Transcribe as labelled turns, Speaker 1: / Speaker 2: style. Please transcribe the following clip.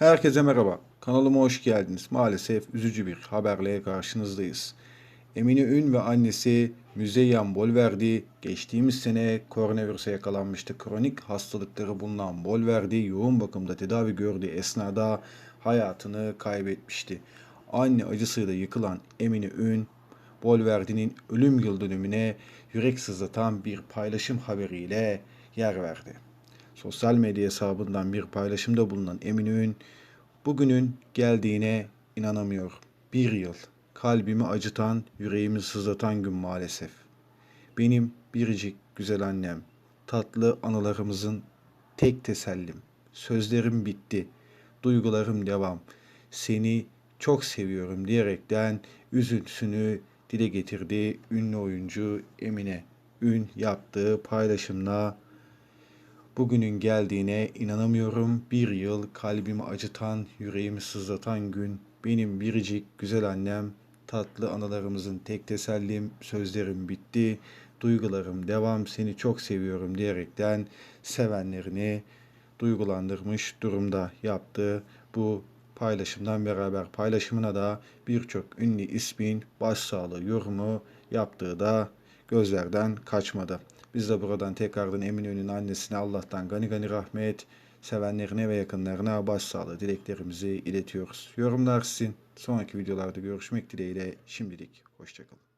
Speaker 1: Herkese merhaba. Kanalıma hoş geldiniz. Maalesef üzücü bir haberle karşınızdayız. Emine Ün ve annesi Müzeyyen Bolverdi geçtiğimiz sene koronavirüse yakalanmıştı. Kronik hastalıkları bulunan Bolverdi yoğun bakımda tedavi gördüğü esnada hayatını kaybetmişti. Anne acısıyla yıkılan Emine Ün, Bolverdi'nin ölüm yıl dönümüne yürek sızlatan bir paylaşım haberiyle yer verdi. Sosyal medya hesabından bir paylaşımda bulunan Emine Ün, bugünün geldiğine inanamıyor. Bir yıl, kalbimi acıtan, yüreğimi sızlatan gün maalesef. Benim biricik güzel annem, tatlı anılarımızın tek tesellim. Sözlerim bitti, duygularım devam. Seni çok seviyorum diyerekten üzüntüsünü dile getirdi ünlü oyuncu Emine. Ün yaptığı paylaşımla Bugünün geldiğine inanamıyorum. Bir yıl kalbimi acıtan, yüreğimi sızlatan gün. Benim biricik güzel annem, tatlı anılarımızın tek tesellim, sözlerim bitti, duygularım devam, seni çok seviyorum diyerekten sevenlerini duygulandırmış durumda yaptığı bu paylaşımdan beraber paylaşımına da birçok ünlü ismin başsağlığı yorumu yaptığı da gözlerden kaçmadı. Biz de buradan tekrardan Eminönü'nün annesine Allah'tan gani gani rahmet, sevenlerine ve yakınlarına başsağlığı dileklerimizi iletiyoruz. Yorumlar sizin. Sonraki videolarda görüşmek dileğiyle şimdilik hoşçakalın.